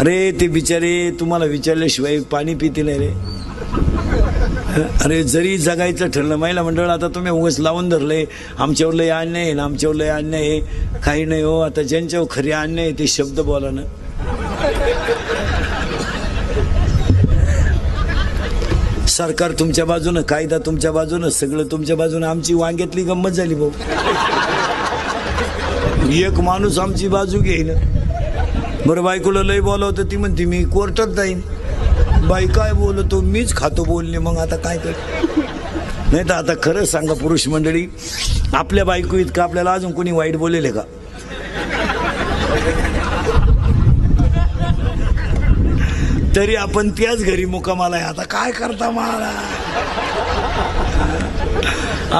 अरे ते बिचारे तुम्हाला विचारल्याशिवाय पाणी पिते नाही रे. अरे जरी जगायचं ठरलं महिला मंडळ आता तुम्ही उगस लावून धरले. आमच्यावर लय अन्याय आहे ना आमच्यावर लय अन्याय आहे. काही नाही हो आता ज्यांच्यावर खरी अन्याय आहे ते शब्द बोला ना. सरकार तुमच्या बाजूनं कायदा तुमच्या बाजूनं सगळं तुमच्या बाजूनं आमची वांग्यातली गंमत झाली भाऊ. एक माणूस आमची बाजू घेईन. बरं बायकोला लय बोलावतं ती म्हणते मी कोर्टात जाईन. बाई काय बोलतो? मीच खातो बोलले मग आता काय कर? नाही तर आता खरंच सांगा पुरुष मंडळी आपल्या बायको इतकं आपल्याला अजून कोणी वाईट बोलेले का? तरी आपण त्याच घरी मुकामाला आहे. आता काय करता मला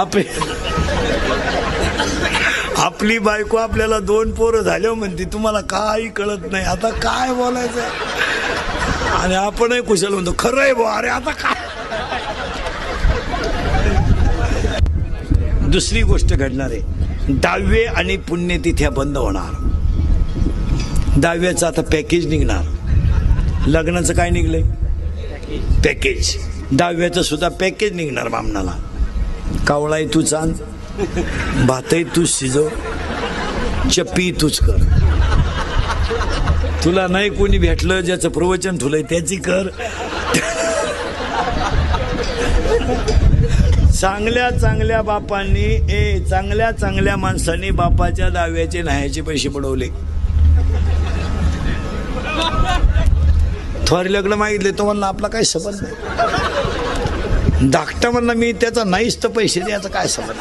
आपे आपली बायको आपल्याला दोन पोरं झाल्यावर म्हणते तुम्हाला काही कळत नाही. आता काय बोलायचं आणि आपणही कुशल म्हणतो खरं आहे बुवा अरे आता काय? दुसरी गोष्ट घडणार आहे. दहावे आणि पुण्यतिथ्या बंद होणार. दहाव्याचं आता पॅकेज निघणार. लग्नाचं काय निघलंय? पॅकेज. दहाव्याचं सुद्धा पॅकेज निघणार बामणाला कावळाय तू चांद भातही तूच शिजव चप्पी तूच कर. तुला नाही कोणी भेटलं ज्याचं प्रवचन ठुलंय त्याची कर. चांगल्या चांगल्या बापांनी ए चांगल्या चांगल्या माणसांनी बापाच्या दाव्याचे न्हायचे पैसे पडवले थोर लग्न मागितले तो म्हणला आपला काही संबंध नाही. धाकटा म्हणला मी त्याचा नाहीच तर पैसे द्यायचं काय समज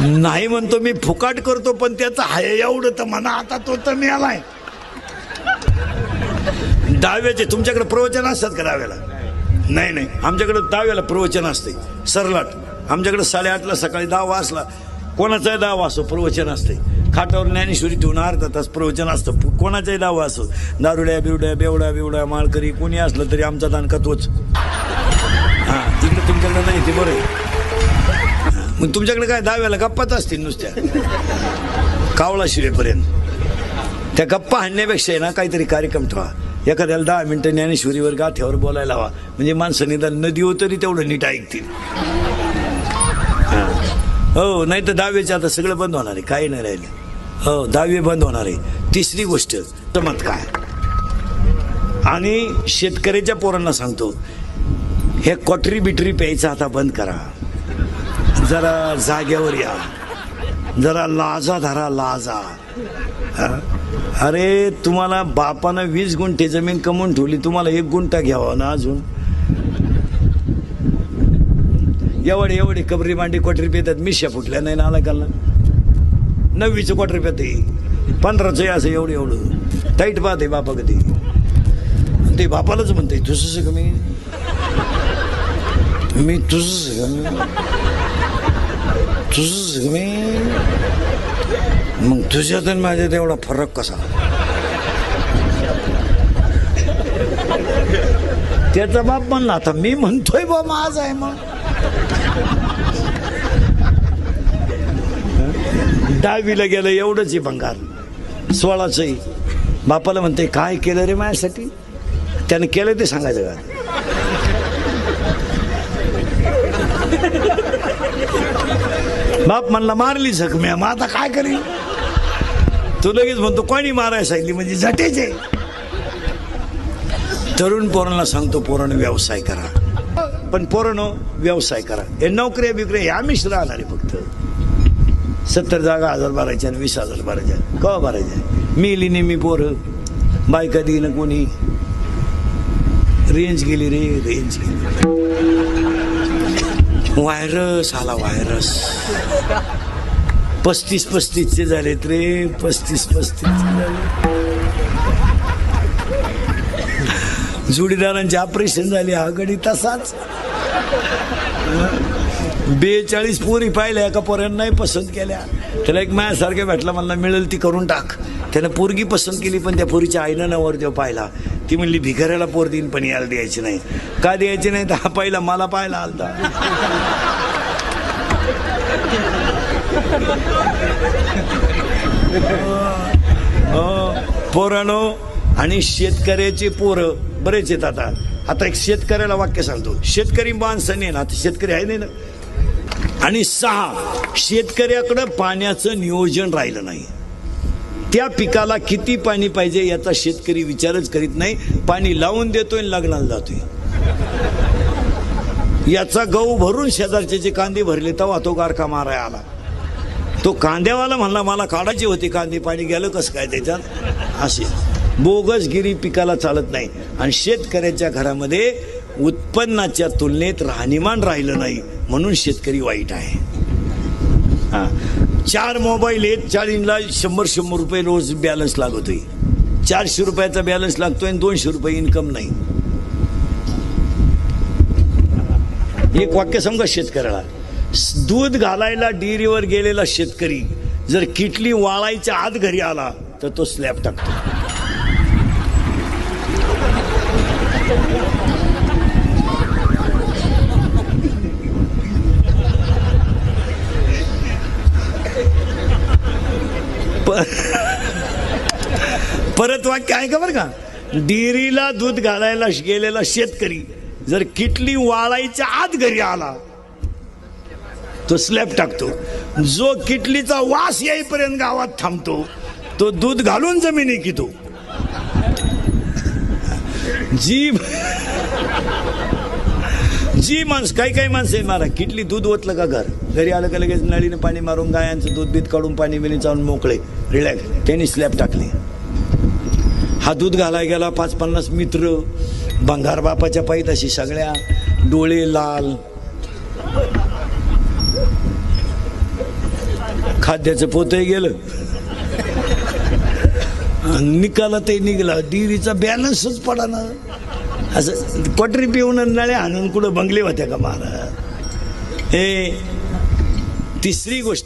नाही म्हणतो मी फुकाट करतो पण त्याचा हाय एवढं तर म्हणा आता तो तर मिळालाय. दहाव्याचे तुमच्याकडे प्रवचन असतात का दहाव्याला नाही नाही. आमच्याकडे दहाव्याला प्रवचन असते. सरलाट. आमच्याकडे साडेआठला सकाळी दहा वाजला. कोणाचाही दहा असो प्रवचन असते. खाटावर ज्ञानेश्वरी ठेवून अर्धा तास प्रवचन असतं. कोणाचाही दावा असो दारुड्या बिवड्या बेवड्या बिवड्या माळकरी कोणी असलं तरी आमचा दानका तोच तुमच्याकडे नाही ते बरं आहे. मग तुमच्याकडे काय दहाव्याला गप्पाच असतील नुसत्या? कावळा शिवेपर्यंत त्या गप्पा हाणण्यापेक्षा आहे ना काहीतरी कार्यक्रम ठेवा. एखाद्याला दहा मिनटं ज्ञानेश्वरीवर गाथ्यावर बोलायला हवा. म्हणजे माणसं निदान नदी हो तरी तेवढं नीट ऐकतील. हा. हो नाही तर दहावीचे आता सगळं बंद होणार आहे. काही नाही राहिले. हो दहावी बंद होणार आहे. तिसरी गोष्ट चमत्कार. आणि शेतकऱ्याच्या पोरांना सांगतो हे कॉटरी बिटरी प्यायचं आता बंद करा. जरा जाग्यावर या. जरा लाजा धरा लाजा. अरे तुम्हाला बापानं वीस गुंठे जमीन कमवून ठेवली तुम्हाला एक गुंठा घ्यावा ना अजून? एवढे एवढे कबरी मांडी कोटरी पेतात मिश्या फुटल्या नाही ना आला काला नववीचं कोटरी पेते? पंधराचं असं एवढं एवढं. टाईट पाहते बापा कधी. ते बापालाच म्हणते तुझं कमी मी तुझं तुझं कमी मग तुझ्यात आणि माझ्यात एवढा फरक कसा त्याचा बाप म्हणला आता मी म्हणतोय बा माझ आहे मग डावीला गेलं एवढंच आहे भंगार सोळाचंही बापाला म्हणते काय केलं रे माझ्यासाठी त्यानं केलं ते सांगायचं का बाप म्हणला मारली जखम्या मग आता काय करेल तू लगेच म्हणतो कोणी मारायला सांगली म्हणजे झटेचे. तरुण पोरांना सांगतो पोरण व्यवसाय करा. पण पोरण व्यवसाय करा. हे नोकऱ्या बिकऱ्या हे आम्हीच राहणार आहे फक्त. सत्तर जागा हजार भरायच्या आणि वीस हजार भरायच्या. कवा भरायच्या? मिली नेहमी पोरं. बायका देईन कोणी. रेंज गेली रे रेंज गेली. व्हायरस आला व्हायरस पस्तीस पस्तीसचे झालेत रे. पस्तीस पस्तीस झाले. जोडीदारांचे ऑपरेशन झाले. हा गडी तसाच. बेचाळीस पोरी पाहिल्या एका पोऱ्यानं नाही पसंत केल्या. त्याला एक माझ्यासारख्या भेटला मला मिळेल ती करून टाक. त्यानं पोरगी पसंत केली पण त्या पोरीच्या आईनं नवर देव पाहिला. ती म्हणली भिकाऱ्याला पोर देईन पण याला द्यायची नाही. का द्यायची नाही? तर हा पहिला मला पाहायला आलता. पोरानो आणि शेतकऱ्याचे पोरं बरेच आहेत आता. आता एक शेतकऱ्याला वाक्य सांगतो. शेतकरी माणसं नाही ना आता शेतकरी आहे नाही ना. आणि सहा शेतकऱ्याकडं पाण्याचं नियोजन राहिलं नाही. त्या पिकाला किती पाणी पाहिजे याचा शेतकरी विचारच करीत नाही. पाणी लावून देतोय आणि लग्नाला जातोय. याचा गहू भरून शेजारचे जे कांदे भरले तेव्हा तो गारखा माराय आला. तो कांद्यावाला म्हणला मला काढायची होती कांदे पाणी गेलं कसं काय त्याच्यात? असे. बोगसगिरी पिकाला चालत नाही. आणि शेतकऱ्याच्या घरामध्ये उत्पन्नाच्या तुलनेत राहणीमान राहिलं नाही म्हणून शेतकरी वाईट आहे. हां. चार मोबाईल आहेत चाळीसला शंभर शंभर रुपये रोज बॅलन्स लागतोय. चारशे रुपयाचा बॅलन्स लागतोय आणि दोनशे रुपये इन्कम नाही. एक वाक्य समजा शेतकऱ्याला? दूध घालायला डेअरीवर गेलेला शेतकरी जर किटली वाळायच्या आत घरी आला तर तो स्लॅब टाकतो. परत वाक्य आहे का बरं का? डेअरीला दूध घालायला गेलेला शेतकरी जर किटली वाळायच्या आत घरी आला तो स्लॅब टाकतो. जो किटलीचा वास येईपर्यंत गावात थांबतो तो दूध घालून जमिनी कितो. जी जी माणस काही काही माणसं आहे मारा. किटली दूध ओतलं का घर? घरी आलं का लगेच नळीने पाणी मारून गायांचं दूध बीत काढून पाणी बिणी चालून मोकळे. रिलॅक्स त्यांनी स्लॅब टाकली. हा दूध घालाय गेला पाच पन्नास मित्र भंगार बापाच्या पायीत सगळ्या डोळे लाल. खाद्याचं पोतही गेलं. आणि निकाला ते निघाला डिरीचा बॅलन्सच पडा ना असं पटरी पिऊन आणि नळ्या आणून कुठं बंगले होत्या का महाराज हे तिसरी गोष्ट.